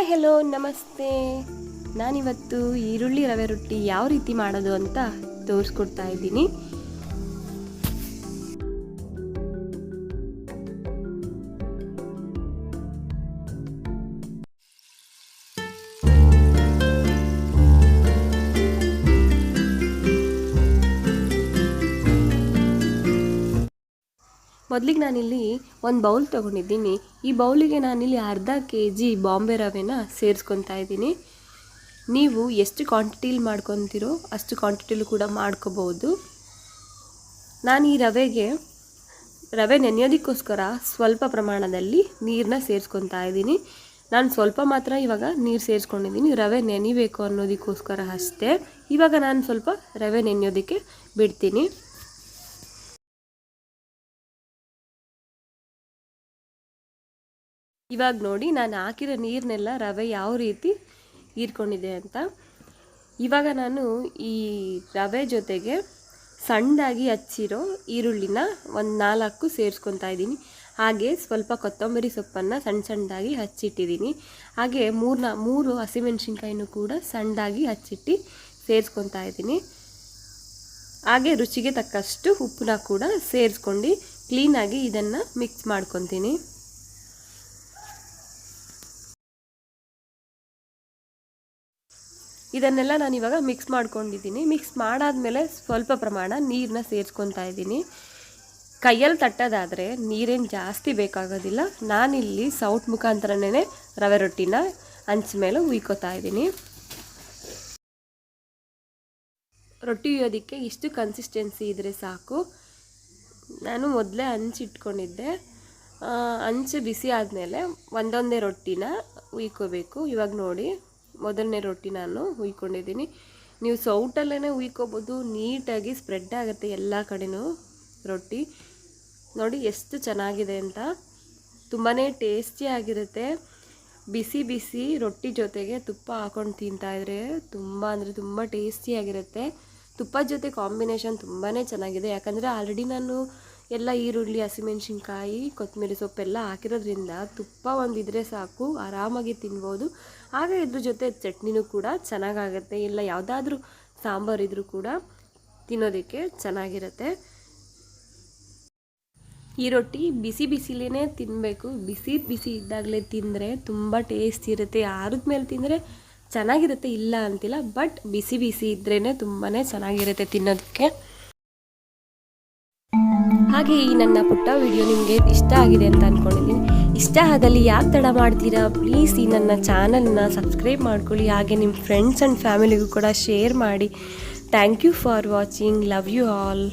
Hi hello ನಮಸ್ತೆ. ನಾನಿವತ್ತು ಈರುಳ್ಳಿ ರವೆ ರೊಟ್ಟಿ ಯಾವ ರೀತಿ ಮಾಡೋದು ಅಂತ ತೋರಿಸ್ಕೊಡ್ತಾ ಇದ್ದೀನಿ. ಮೊದಲಿಗೆ ನಾನಿಲ್ಲಿ ಒಂದು ಬೌಲ್ ತೊಗೊಂಡಿದ್ದೀನಿ. ಈ ಬೌಲಿಗೆ ನಾನಿಲ್ಲಿ ಅರ್ಧ ಕೆ ಜಿ ಬಾಂಬೆ ರವೆನ ಸೇರಿಸ್ಕೊತಾ ಇದ್ದೀನಿ. ನೀವು ಎಷ್ಟು ಕ್ವಾಂಟಿಟಿಲಿ ಮಾಡ್ಕೊತಿರೋ ಅಷ್ಟು ಕ್ವಾಂಟಿಟಿಲೂ ಕೂಡ ಮಾಡ್ಕೋಬೋದು. ನಾನು ಈ ರವೆಗೆ, ರವೆ ನೆನೆಯೋದಕ್ಕೋಸ್ಕರ ಸ್ವಲ್ಪ ಪ್ರಮಾಣದಲ್ಲಿ ನೀರನ್ನ ಸೇರಿಸ್ಕೊತಾ ಇದ್ದೀನಿ. ನಾನು ಸ್ವಲ್ಪ ಮಾತ್ರ ಇವಾಗ ನೀರು ಸೇರಿಸ್ಕೊಂಡಿದ್ದೀನಿ. ರವೆ ನೆನಿಬೇಕು ಅನ್ನೋದಕ್ಕೋಸ್ಕರ ಅಷ್ಟೇ. ಇವಾಗ ನಾನು ಸ್ವಲ್ಪ ರವೆ ನೆನೆಯೋದಕ್ಕೆ ಬಿಡ್ತೀನಿ. ಇವಾಗ ನೋಡಿ ನಾನು ಹಾಕಿರೋ ನೀರನ್ನೆಲ್ಲ ರವೆ ಯಾವ ರೀತಿ ಹೀರ್ಕೊಂಡಿದೆ ಅಂತ. ಇವಾಗ ನಾನು ಈ ರವೆ ಜೊತೆಗೆ ಸಣ್ಣದಾಗಿ ಹಚ್ಚಿರೋ ಈರುಳ್ಳಿನ ಒಂದು ನಾಲ್ಕು ಸೇರಿಸ್ಕೊತಾ ಇದ್ದೀನಿ. ಹಾಗೆ ಸ್ವಲ್ಪ ಕೊತ್ತಂಬರಿ ಸೊಪ್ಪನ್ನು ಸಣ್ಣ ಸಣ್ಣದಾಗಿ ಹಚ್ಚಿಟ್ಟಿದ್ದೀನಿ. ಹಾಗೆ ಮೂರ್ನ ಮೂರು ಹಸಿಮೆಣ್ಸಿನ್ಕಾಯಿನೂ ಕೂಡ ಸಣ್ಣದಾಗಿ ಹಚ್ಚಿಟ್ಟು ಸೇರಿಸ್ಕೊತಾ ಇದ್ದೀನಿ. ಹಾಗೆ ರುಚಿಗೆ ತಕ್ಕಷ್ಟು ಉಪ್ಪನ್ನ ಕೂಡ ಸೇರಿಸ್ಕೊಂಡು ಕ್ಲೀನಾಗಿ ಇದನ್ನು ಮಿಕ್ಸ್ ಮಾಡ್ಕೊತೀನಿ. ಇದನ್ನೆಲ್ಲ ನಾನು ಇವಾಗ ಮಿಕ್ಸ್ ಮಾಡ್ಕೊಂಡಿದ್ದೀನಿ. ಮಿಕ್ಸ್ ಮಾಡಾದಮೇಲೆ ಸ್ವಲ್ಪ ಪ್ರಮಾಣ ನೀರನ್ನ ಸೇರಿಸ್ಕೊತಾ ಇದ್ದೀನಿ. ಕೈಯಲ್ಲಿ ತಟ್ಟೋದಾದರೆ ನೀರೇನು ಜಾಸ್ತಿ ಬೇಕಾಗೋದಿಲ್ಲ. ನಾನಿಲ್ಲಿ ಸೌಟ್ ಮುಖಾಂತರನೇ ರವೆ ರೊಟ್ಟಿನ ಹಂಚ ಮೇಲೆ ಉಯ್ಕೋತಾ ಇದ್ದೀನಿ. ರೊಟ್ಟಿ ಉಯ್ಯೋದಕ್ಕೆ ಇಷ್ಟು ಕನ್ಸಿಸ್ಟೆನ್ಸಿ ಇದ್ದರೆ ಸಾಕು. ನಾನು ಮೊದಲೇ ಹಂಚಿಟ್ಕೊಂಡಿದ್ದೆ ಹಂಚು ಬಿಸಿ ಆದಮೇಲೆ ಒಂದೊಂದೇ ರೊಟ್ಟಿನ ಉಯ್ಕೋಬೇಕು ಇವಾಗ ನೋಡಿ. ಮೊದಲನೇ ರೊಟ್ಟಿ ನಾನು ಹುಯ್ಕೊಂಡಿದ್ದೀನಿ. ನೀವು ಸೌಟಲ್ಲೇ ಹುಯ್ಕೋಬೋದು, ನೀಟಾಗಿ ಸ್ಪ್ರೆಡ್ ಆಗುತ್ತೆ ಎಲ್ಲ ಕಡೆನೂ ರೊಟ್ಟಿ. ನೋಡಿ ಎಷ್ಟು ಚೆನ್ನಾಗಿದೆ ಅಂತ. ತುಂಬಾ ಟೇಸ್ಟಿಯಾಗಿರುತ್ತೆ ಬಿಸಿ ಬಿಸಿ ರೊಟ್ಟಿ ಜೊತೆಗೆ ತುಪ್ಪ ಹಾಕೊಂಡು ತಿಂತಾಯಿದ್ರೆ ತುಂಬ ಅಂದರೆ ತುಂಬ ಟೇಸ್ಟಿಯಾಗಿರುತ್ತೆ ತುಪ್ಪದ ಜೊತೆ ಕಾಂಬಿನೇಷನ್ ತುಂಬಾ ಚೆನ್ನಾಗಿದೆ. ಯಾಕಂದರೆ ಆಲ್ರೆಡಿ ನಾನು ಎಲ್ಲ ಈರುಳ್ಳಿ, ಹಸಿಮೆಣ್ಸಿನ್ಕಾಯಿ, ಕೊತ್ತಂಬರಿ ಸೊಪ್ಪೆಲ್ಲ ಹಾಕಿರೋದ್ರಿಂದ ತುಪ್ಪ ಒಂದಿದ್ರೆ ಸಾಕು, ಆರಾಮಾಗಿ ತಿನ್ಬೋದು. ಹಾಗೆ ಇದ್ರ ಜೊತೆ ಚಟ್ನಿನೂ ಕೂಡ ಚೆನ್ನಾಗಾಗತ್ತೆ. ಇಲ್ಲ ಯಾವುದಾದ್ರೂ ಸಾಂಬಾರು ಇದ್ರೂ ಕೂಡ ತಿನ್ನೋದಕ್ಕೆ ಚೆನ್ನಾಗಿರುತ್ತೆ. ಈ ರೊಟ್ಟಿ ಬಿಸಿ ಬಿಸಿಲೇ ತಿನ್ನಬೇಕು ಬಿಸಿ ಬಿಸಿ ಇದ್ದಾಗಲೇ ತಿಂದರೆ ತುಂಬ ಟೇಸ್ಟ್ ಇರುತ್ತೆ. ಆರದ ಮೇಲೆ ತಿಂದರೆ ಚೆನ್ನಾಗಿರುತ್ತೆ, ಇಲ್ಲ ಅಂತಿಲ್ಲ. ಬಟ್ ಬಿಸಿ ಬಿಸಿ ಇದ್ರೇ ತುಂಬಾ ಚೆನ್ನಾಗಿರುತ್ತೆ ತಿನ್ನೋದಕ್ಕೆ. ಹಾಗೆ ಈ ನನ್ನ ಪುಟ್ಟ ವಿಡಿಯೋ ನಿಮಗೆ ಇಷ್ಟ ಆಗಿದೆ ಅಂತ ಅಂದ್ಕೊಂಡಿದ್ದೀನಿ ಇಷ್ಟ ಆದಲ್ಲಿ ಯಾವ ತಡ ಮಾಡ್ತೀರಾ? ಪ್ಲೀಸ್ ಈ ನನ್ನ ಚಾನಲ್ನ ಸಬ್ಸ್ಕ್ರೈಬ್ ಮಾಡ್ಕೊಳ್ಳಿ. ಹಾಗೆ ನಿಮ್ಮ ಫ್ರೆಂಡ್ಸ್ ಆ್ಯಂಡ್ ಫ್ಯಾಮಿಲಿಗೂ ಕೂಡ ಶೇರ್ ಮಾಡಿ. Thank you for watching love you all